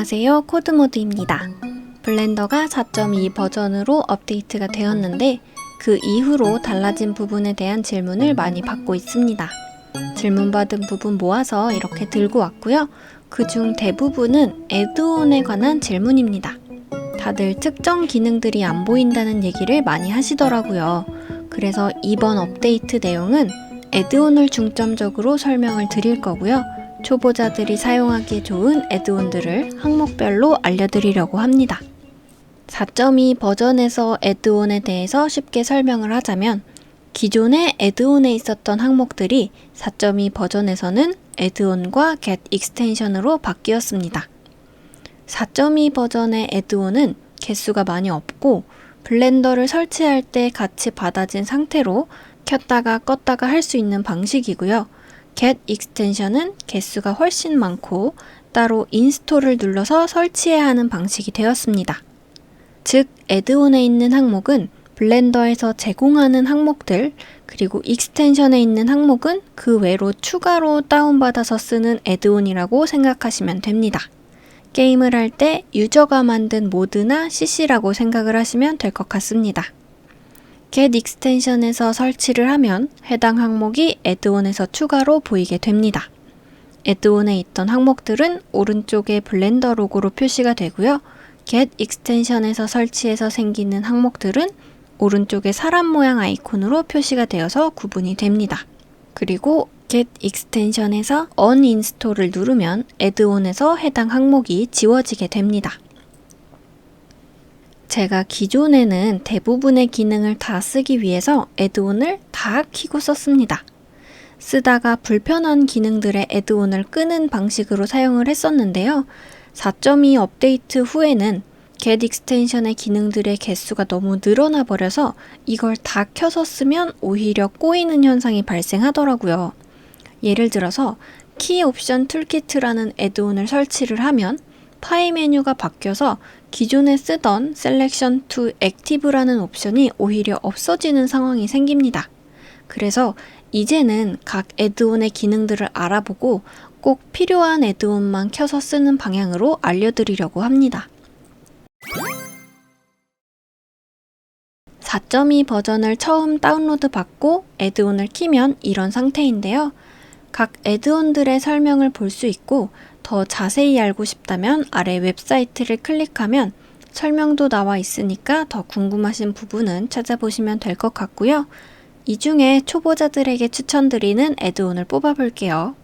안녕하세요. 코드모드입니다. 블렌더가 4.2 버전으로 업데이트가 되었는데 그 이후로 달라진 부분에 대한 질문을 많이 받고 있습니다. 질문 받은 부분 모아서 이렇게 들고 왔고요. 그 중 대부분은 애드온에 관한 질문입니다. 다들 특정 기능들이 안 보인다는 얘기를 많이 하시더라고요. 그래서 이번 업데이트 내용은 애드온을 중점적으로 설명을 드릴 거고요. 초보자들이 사용하기에 좋은 애드온들을 항목별로 알려드리려고 합니다. 4.2 버전에서 애드온에 대해서 쉽게 설명을 하자면 기존의 애드온에 있었던 항목들이 4.2 버전에서는 애드온과 get 익스텐션으로 바뀌었습니다. 4.2 버전의 애드온은 개수가 많이 없고 블렌더를 설치할 때 같이 받아진 상태로 켰다가 껐다가 할 수 있는 방식이고요. Get 익스텐션은 개수가 훨씬 많고 따로 인스톨을 눌러서 설치해야 하는 방식이 되었습니다. 즉, 애드온에 있는 항목은 블렌더에서 제공하는 항목들, 그리고 익스텐션에 있는 항목은 그 외로 추가로 다운받아서 쓰는 애드온이라고 생각하시면 됩니다. 게임을 할 때 유저가 만든 모드나 CC라고 생각을 하시면 될 것 같습니다. Get 익스텐션에서 설치를 하면 해당 항목이 애드온에서 추가로 보이게 됩니다. 애드온에 있던 항목들은 오른쪽에 블렌더 로고로 표시가 되고요. get 익스텐션에서 설치해서 생기는 항목들은 오른쪽에 사람 모양 아이콘으로 표시가 되어서 구분이 됩니다. 그리고 get 익스텐션에서 uninstall을 누르면 애드온에서 해당 항목이 지워지게 됩니다. 제가 기존에는 대부분의 기능을 다 쓰기 위해서 애드온을 다 키고 썼습니다. 쓰다가 불편한 기능들의 애드온을 끄는 방식으로 사용을 했었는데요. 4.2 업데이트 후에는 get 익스텐션의 기능들의 개수가 너무 늘어나 버려서 이걸 다 켜서 쓰면 오히려 꼬이는 현상이 발생하더라고요. 예를 들어서 키 옵션 툴키트라는 애드온을 설치를 하면 파일 메뉴가 바뀌어서 기존에 쓰던 셀렉션 to 액티브라는 옵션이 오히려 없어지는 상황이 생깁니다. 그래서 이제는 각 애드온의 기능들을 알아보고 꼭 필요한 애드온만 켜서 쓰는 방향으로 알려드리려고 합니다. 4.2 버전을 처음 다운로드 받고 애드온을 키면 이런 상태인데요. 각 애드온들의 설명을 볼 수 있고 더 자세히 알고 싶다면 아래 웹사이트를 클릭하면 설명도 나와 있으니까 더 궁금하신 부분은 찾아보시면 될 것 같고요. 이 중에 초보자들에게 추천드리는 애드온을 뽑아볼게요.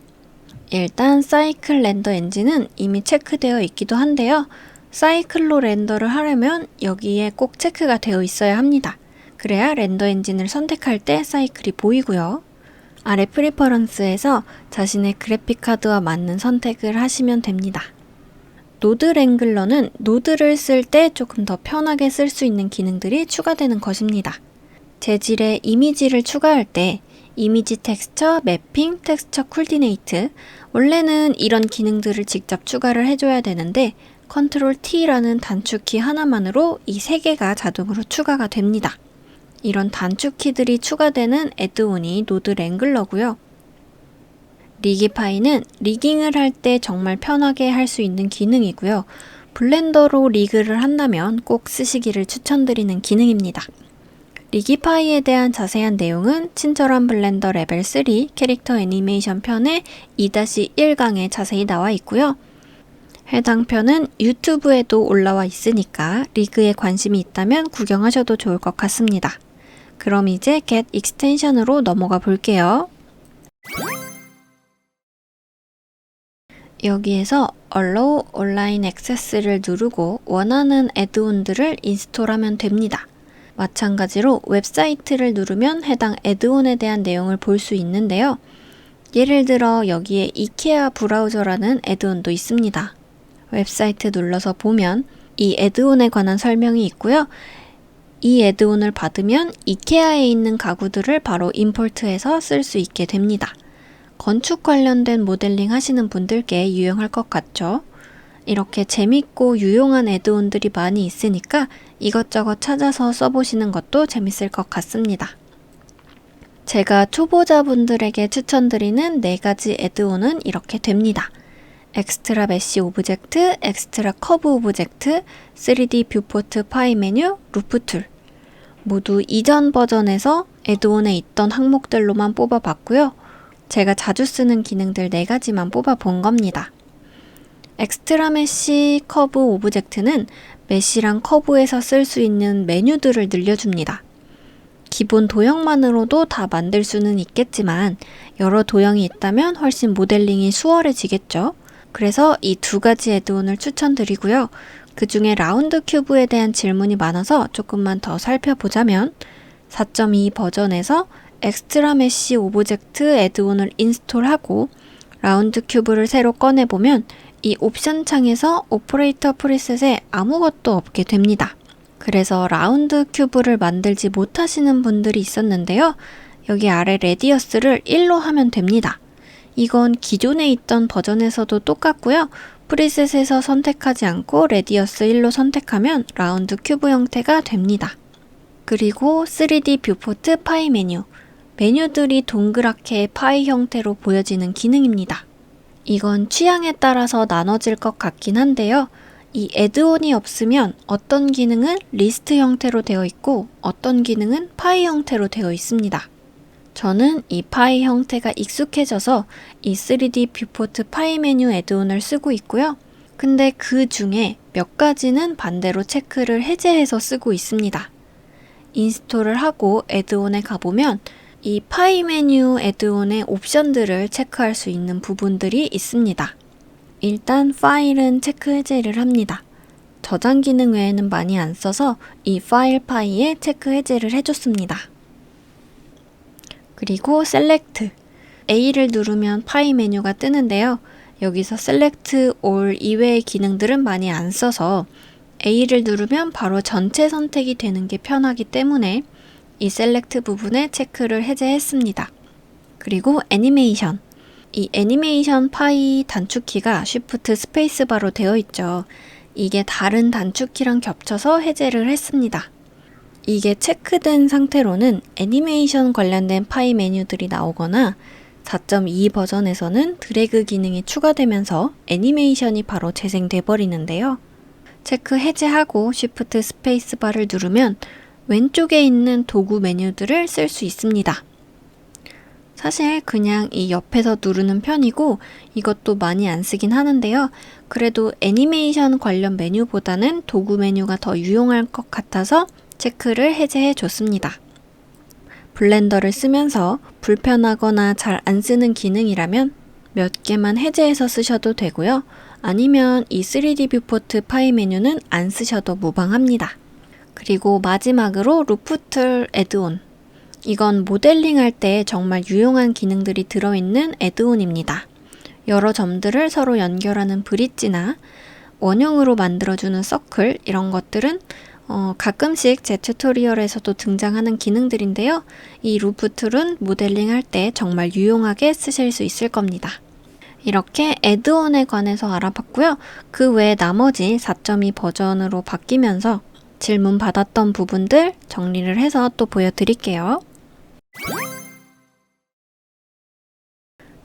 일단 사이클 렌더 엔진은 이미 체크되어 있기도 한데요. 사이클로 렌더를 하려면 여기에 꼭 체크가 되어 있어야 합니다. 그래야 렌더 엔진을 선택할 때 사이클이 보이고요. 아래 프리퍼런스에서 자신의 그래픽 카드와 맞는 선택을 하시면 됩니다. 노드 랭글러는 노드를 쓸 때 조금 더 편하게 쓸 수 있는 기능들이 추가되는 것입니다. 재질에 이미지를 추가할 때 이미지 텍스처, 매핑, 텍스처 쿨디네이트 원래는 이런 기능들을 직접 추가를 해줘야 되는데 컨트롤 T라는 단축키 하나만으로 이 세 개가 자동으로 추가가 됩니다. 이런 단축 키들이 추가되는 애드온이 노드 랭글러고요. 리기파이는 리깅을 할 때 정말 편하게 할 수 있는 기능이고요. 블렌더로 리그를 한다면 꼭 쓰시기를 추천드리는 기능입니다. 리기파이에 대한 자세한 내용은 친절한 블렌더 레벨 3 캐릭터 애니메이션 편의 2-1강에 자세히 나와 있고요. 해당 편은 유튜브에도 올라와 있으니까 리그에 관심이 있다면 구경하셔도 좋을 것 같습니다. 그럼 이제 get 익스텐션으로 넘어가 볼게요. 여기에서 Allow Online Access를 누르고 원하는 애드온들을 인스톨하면 됩니다. 마찬가지로 웹사이트를 누르면 해당 애드온에 대한 내용을 볼 수 있는데요. 예를 들어 여기에 이케아 브라우저라는 애드온도 있습니다. 웹사이트 눌러서 보면 이 애드온에 관한 설명이 있고요. 이 애드온을 받으면 이케아에 있는 가구들을 바로 임포트해서 쓸 수 있게 됩니다. 건축 관련된 모델링 하시는 분들께 유용할 것 같죠? 이렇게 재밌고 유용한 애드온들이 많이 있으니까 이것저것 찾아서 써보시는 것도 재밌을 것 같습니다. 제가 초보자분들에게 추천드리는 네 가지 애드온은 이렇게 됩니다. 엑스트라 메시 오브젝트, 엑스트라 커브 오브젝트, 3D 뷰포트 파이 메뉴, 루프 툴. 모두 이전 버전에서 애드온에 있던 항목들로만 뽑아봤고요. 제가 자주 쓰는 기능들 4가지만 뽑아본 겁니다. 엑스트라 메시 커브 오브젝트는 메시랑 커브에서 쓸 수 있는 메뉴들을 늘려줍니다. 기본 도형만으로도 다 만들 수는 있겠지만 여러 도형이 있다면 훨씬 모델링이 수월해지겠죠. 그래서 이 두 가지 애드온을 추천드리고요. 그 중에 라운드 큐브에 대한 질문이 많아서 조금만 더 살펴보자면 4.2 버전에서 엑스트라 메시 오브젝트 애드온을 인스톨하고 라운드 큐브를 새로 꺼내보면 이 옵션 창에서 오퍼레이터 프리셋에 아무것도 없게 됩니다. 그래서 라운드 큐브를 만들지 못하시는 분들이 있었는데요. 여기 아래 레디어스를 1로 하면 됩니다. 이건 기존에 있던 버전에서도 똑같고요. 프리셋에서 선택하지 않고 레디어스 1로 선택하면 라운드 큐브 형태가 됩니다. 그리고 3D 뷰포트 파이 메뉴. 메뉴들이 동그랗게 파이 형태로 보여지는 기능입니다. 이건 취향에 따라서 나눠질 것 같긴 한데요. 이 애드온이 없으면 어떤 기능은 리스트 형태로 되어 있고 어떤 기능은 파이 형태로 되어 있습니다. 저는 이 파이 형태가 익숙해져서 이 3D 뷰포트 파이 메뉴 애드온을 쓰고 있고요. 근데 그 중에 몇 가지는 반대로 체크를 해제해서 쓰고 있습니다. 인스톨을 하고 애드온에 가보면 이 파이 메뉴 애드온의 옵션들을 체크할 수 있는 부분들이 있습니다. 일단 파일은 체크 해제를 합니다. 저장 기능 외에는 많이 안 써서 이 파일 파이에 체크 해제를 해줬습니다. 그리고 셀렉트 A를 누르면 파이 메뉴가 뜨는데요. 여기서 셀렉트 올 이외의 기능들은 많이 안 써서 A를 누르면 바로 전체 선택이 되는 게 편하기 때문에 이 셀렉트 부분에 체크를 해제했습니다. 그리고 애니메이션. 이 애니메이션 파이 단축키가 Shift 스페이스바로 되어 있죠. 이게 다른 단축키랑 겹쳐서 해제를 했습니다. 이게 체크된 상태로는 애니메이션 관련된 파이 메뉴들이 나오거나 4.2 버전에서는 드래그 기능이 추가되면서 애니메이션이 바로 재생돼 버리는데요. 체크 해제하고 Shift 스페이스바를 누르면 왼쪽에 있는 도구 메뉴들을 쓸 수 있습니다. 사실 그냥 이 옆에서 누르는 편이고 이것도 많이 안 쓰긴 하는데요. 그래도 애니메이션 관련 메뉴보다는 도구 메뉴가 더 유용할 것 같아서 체크를 해제해 줬습니다. 블렌더를 쓰면서 불편하거나 잘 안 쓰는 기능이라면 몇 개만 해제해서 쓰셔도 되고요. 아니면 이 3D 뷰포트 파이 메뉴는 안 쓰셔도 무방합니다. 그리고 마지막으로 루프툴 애드온. 이건 모델링 할 때 정말 유용한 기능들이 들어있는 애드온입니다. 여러 점들을 서로 연결하는 브릿지나 원형으로 만들어주는 서클 이런 것들은 어, 가끔씩 제 튜토리얼에서도 등장하는 기능들인데요. 이 루프 툴은 모델링 할 때 정말 유용하게 쓰실 수 있을 겁니다. 이렇게 애드온에 관해서 알아봤고요. 그 외에 나머지 4.2 버전으로 바뀌면서 질문 받았던 부분들 정리를 해서 또 보여드릴게요.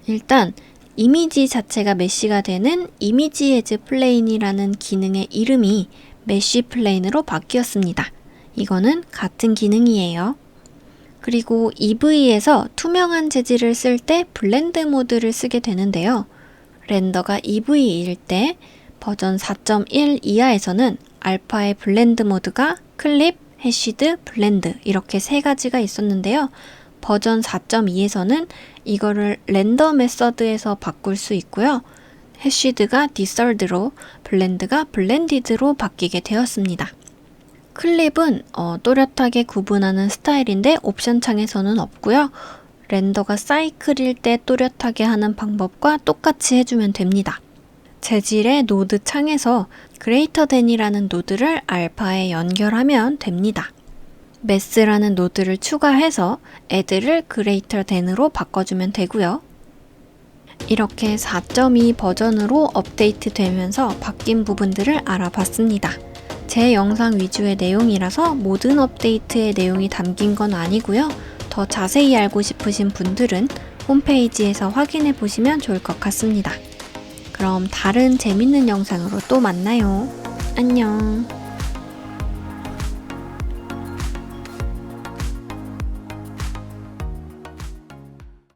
일단 이미지 자체가 메시가 되는 이미지 에즈 플레인이라는 기능의 이름이 메쉬 플레인으로 바뀌었습니다. 이거는 같은 기능이에요. 그리고 EV에서 투명한 재질을 쓸 때 블렌드 모드를 쓰게 되는데요. 렌더가 EV일 때 버전 4.1 이하에서는 알파의 블렌드 모드가 클립, 해시드, 블렌드 이렇게 세 가지가 있었는데요. 버전 4.2에서는 이거를 렌더 메서드에서 바꿀 수 있고요. 해시드가 디설드로, 블렌드가 블렌디드로 바뀌게 되었습니다. 클립은 어, 또렷하게 구분하는 스타일인데 옵션 창에서는 없고요. 렌더가 사이클일 때 또렷하게 하는 방법과 똑같이 해주면 됩니다. 재질의 노드 창에서 그레이터 댄이라는 노드를 알파에 연결하면 됩니다. 메스라는 노드를 추가해서 애들을 그레이터 댄으로 바꿔주면 되고요. 이렇게 4.2 버전으로 업데이트 되면서 바뀐 부분들을 알아봤습니다. 제 영상 위주의 내용이라서 모든 업데이트의 내용이 담긴 건 아니고요. 더 자세히 알고 싶으신 분들은 홈페이지에서 확인해 보시면 좋을 것 같습니다. 그럼 다른 재밌는 영상으로 또 만나요. 안녕.